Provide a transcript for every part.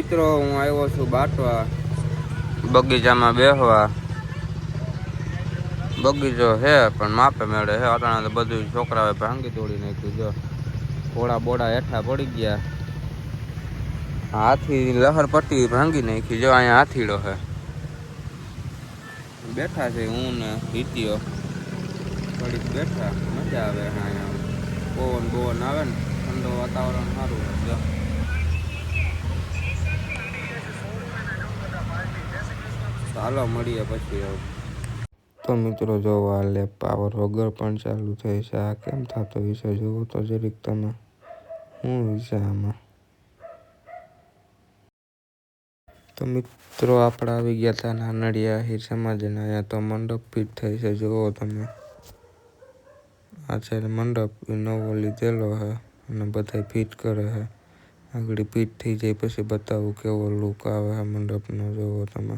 મિત્રો, હું આવ્યો છું બાટવા. બગીચામાં બેહવા. બગીચો છે, પણ માપે મેળે છે. અટાણા તો બધું છોકરાઓએ ભાંગી તોડી નાખ્યું જો ઘોડા બોડા હેઠા પડી ગયા. હાથી લહર પટ્ટી ભાંગી નાખી જો અહીંયા હાથીડો છે. બેઠા છે હું ને રીતિયો થોડીક બેઠા. મજા આવે અહીંયા. પવન બવન આવે ને, ઠંડો વાતાવરણ સારું છે. ચાલો મળીએ પછી તો મિત્રો જો હાલે પાવર વગર પણ ચાલુ થઈ છે. આ કેમ થતો વિશે જુઓ તો જરીક તમે. હું વિશે આમાં? તો મિત્રો આપણે આવી ગયા હતા નાનડિયા હિર સમાજના. અહીંયા તો મંડપ ફિટ થઈ છે. જુઓ તમે. આ છે મંડપ. નવો લીધેલો છે અને બધા ફિટ કરે છે આગળ ફિટ થઈ જાય પછી બતાવું કેવો લુક આવે છે મંડપનો. જુઓ તમે.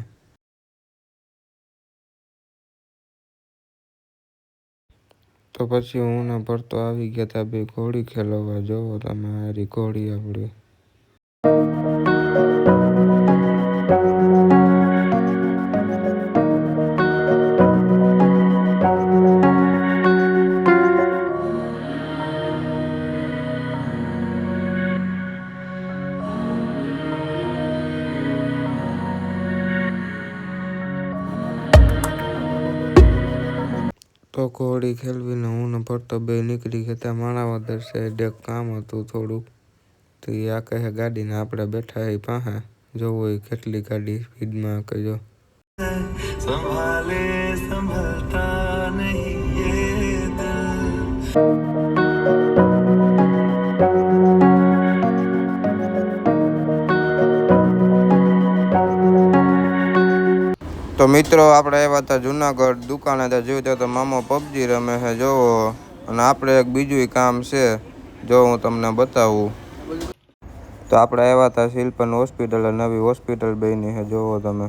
તો પછી હું ને ભરતો આવી ગયા હતા બે ઘોડી ખેલવવા જોવો તમે હારી ઘોડી આપણી. ચોકોડી ખેલવીને હું ને ભટ્ટો બે નીકળી ગયા. ત્યાં માણાવદર સાઈડ એક કામ હતું થોડુંક. તો એ આ કહે ગાડીને આપણે બેઠા એ પાસે જોવો એ કેટલી ગાડી સ્પીડમાં કહેજો સંભાલે, સંભળતા નહીં તો મિત્રો, આપણે આવ્યા હતા જુનાગઢ દુકાને, ત્યાં જોયું તો મામો પબજી રમે છે જોવો અને આપણે એક બીજું કામ છે, જો હું તમને બતાવું. તો આપણે આવ્યા હતા શિલ્પન હોસ્પિટલ નવી હોસ્પિટલ બની છે જોવો તમે.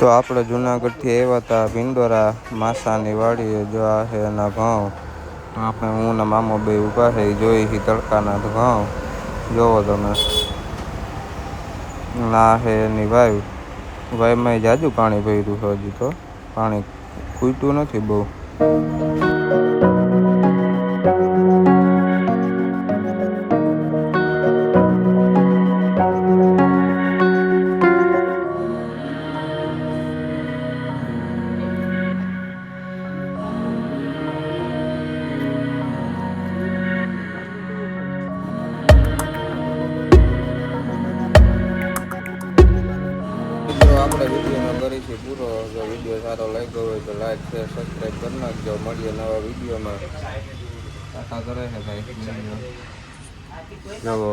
તો આપણે જુનાગઢથી આવ્યા હતા ભીંડોરા માસાની વાડીએ જો આ છે એના ઘઉં. આપણે હું ને મામો બે ઊભા છે જોઈ છે તડકાના ઘઉં. જોવો તમે. ના છે એની વાઈવ વાઈમાં જાજુ પાણી ભર્યું છે હજી તો. પાણી ખૂટ્યું નથી બહુ. આપણે વિડીયોમાં કરીશું પૂરો. જો વીડિયો સારો લાગ્યો હોય તો લાઈક શેર સબસ્ક્રાઈબ કરી નાખજો. મળીએ નવા વિડીયોમાં. ટાટા કરે છે ભાઈ? જવો